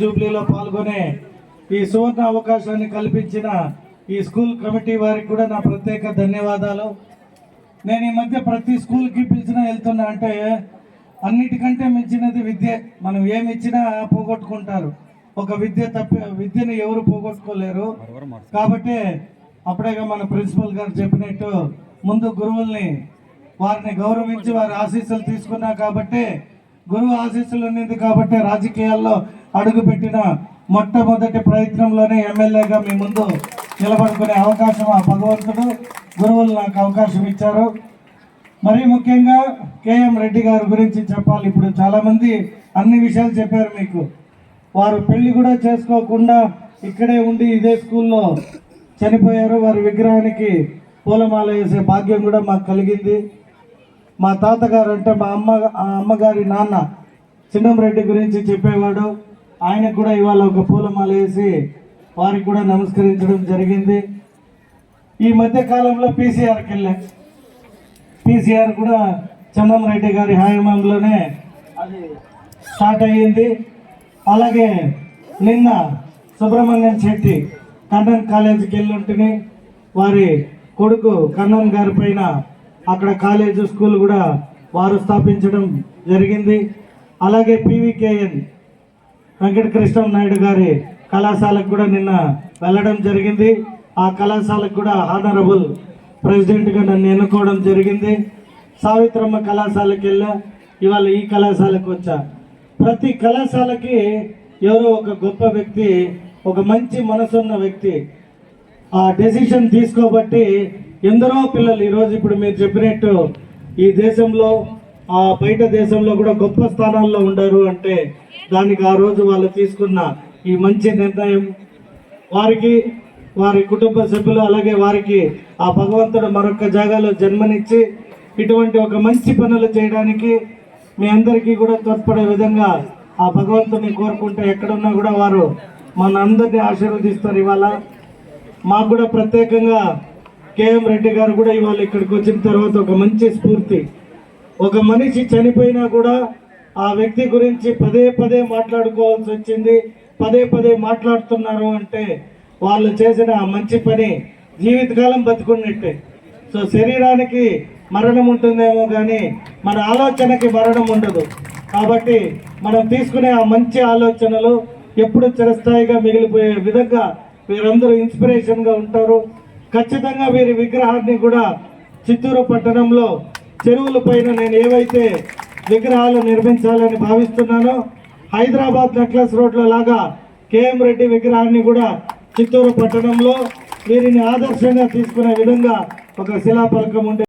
జూబ్లీలో పాల్గొనే ఈ సువర్ణ అవకాశాన్ని కల్పించిన ఈ స్కూల్ కమిటీ వారికి కూడా నా ప్రత్యేక ధన్యవాదాలు. నేను ఈ మధ్య ప్రతి స్కూల్కి పిలిచినా వెళ్తున్నా అంటే అన్నిటికంటే మించినది విద్య. మనం ఏమి ఇచ్చినా పోగొట్టుకుంటారు. ఒక విద్య తప్ప విద్యను ఎవరు పోగొట్టుకోలేరు. కాబట్టి అప్పుడేగా మన ప్రిన్సిపల్ గారు చెప్పినట్టు ముందు గురువుల్ని వారిని గౌరవించి వారి ఆశీస్సులు తీసుకున్నా కాబట్టి గురువు ఆశీస్సులు ఉన్నది కాబట్టి రాజకీయాల్లో అడుగుపెట్టిన మొట్టమొదటి ప్రయత్నంలోనే ఎమ్మెల్యేగా మీ ముందు నిలబడుకునే అవకాశం ఆ భగవంతుడు గురువులు నాకు అవకాశం ఇచ్చారు. మరీ ముఖ్యంగా కేఎం రెడ్డి గారి గురించి చెప్పాలి. ఇప్పుడు చాలామంది అన్ని విషయాలు చెప్పారు మీకు. వారు పెళ్ళి కూడా చేసుకోకుండా ఇక్కడే ఉండి ఇదే స్కూల్లో చనిపోయారు. వారి విగ్రహానికి పూలమాల వేసే భాగ్యం కూడా మాకు కలిగింది. మా తాతగారు అంటే మా అమ్మ ఆ అమ్మగారి నాన్న చిన్నంరెడ్డి గురించి చెప్పేవాడు. ఆయనకు కూడా ఇవాళ ఒక పూలమాల వేసి వారికి కూడా నమస్కరించడం జరిగింది. ఈ మధ్య కాలంలో పీసీఆర్కి వెళ్ళా పీసీఆర్ కూడా చంద్రమరెడ్డి గారి హయాంలోనే అది స్టార్ట్ అయ్యింది. అలాగే నిన్న సుబ్రహ్మణ్యం శెట్టి కన్నన్ కాలేజీకి వెళ్ళుంటుని వారి కొడుకు కన్నన్ గారి పైన అక్కడ కాలేజ్ స్కూల్ కూడా వారు స్థాపించడం జరిగింది. అలాగే పీవీకేఎన్ వెంకటకృష్ణ నాయుడు గారి కళాశాలకు కూడా నిన్న వెళ్ళడం జరిగింది. ఆ కళాశాలకు కూడా హానరబుల్ ప్రెసిడెంట్గా నన్ను ఎన్నుకోవడం జరిగింది. సావిత్రమ్మ కళాశాలకి వెళ్ళా ఇవాళ ఈ కళాశాలకు వచ్చా. ప్రతి కళాశాలకి ఎవరో ఒక గొప్ప వ్యక్తి ఒక మంచి మనసున్న వ్యక్తి. ఆ డెసిషన్ తీసుకోబట్టి ఎందరో పిల్లలు ఈరోజు ఇప్పుడు మీరు చెప్పినట్టు ఈ దేశంలో ఆ బయట దేశంలో కూడా గొప్ప స్థానాల్లో ఉండరు అంటే దానికి ఆ రోజు వాళ్ళు తీసుకున్న ఈ మంచి నిర్ణయం వారికి వారి కుటుంబ సభ్యులు అలాగే వారికి ఆ భగవంతుడు మరొక జాగాలో జన్మనిచ్చి ఇటువంటి ఒక మంచి పనులు చేయడానికి మీ అందరికీ కూడా తోడ్పడే విధంగా ఆ భగవంతుని కోరుకుంటే ఎక్కడున్నా కూడా వారు మన అందరినీ ఆశీర్వదిస్తారు ఇవాళ. మాకు కూడా ప్రత్యేకంగా కేఎం రెడ్డి గారు కూడా ఇవాళ ఇక్కడికి వచ్చిన తర్వాత ఒక మంచి స్ఫూర్తి. ఒక మనిషి చనిపోయినా కూడా ఆ వ్యక్తి గురించి పదే పదే మాట్లాడుకోవాల్సి వచ్చింది. పదే పదే మాట్లాడుతున్నారు అంటే వాళ్ళు చేసిన మంచి పని జీవితకాలం బతుకున్నట్టే. సో శరీరానికి మరణం ఉంటుందేమో కానీ మన ఆలోచనకి మరణం ఉండదు. కాబట్టి మనం తీసుకునే ఆ మంచి ఆలోచనలు ఎప్పుడు చిరస్థాయిగా మిగిలిపోయే విధంగా వీరందరూ ఇన్స్పిరేషన్గా ఉంటారు. ఖచ్చితంగా వీరి విగ్రహాన్ని కూడా చిత్తూరు పట్టణంలో చెరువుల పైన నేను ఏవైతే విగ్రహాలు నిర్మించాలని భావిస్తున్నాను. హైదరాబాద్ నెక్లెస్ రోడ్ల లాగా కేఎం రెడ్డి విగ్రహాన్ని కూడా చిత్తూరు పట్టణంలో వీరిని ఆదర్శంగా తీసుకునే విధంగా ఒక శిలాఫలకం ఉండే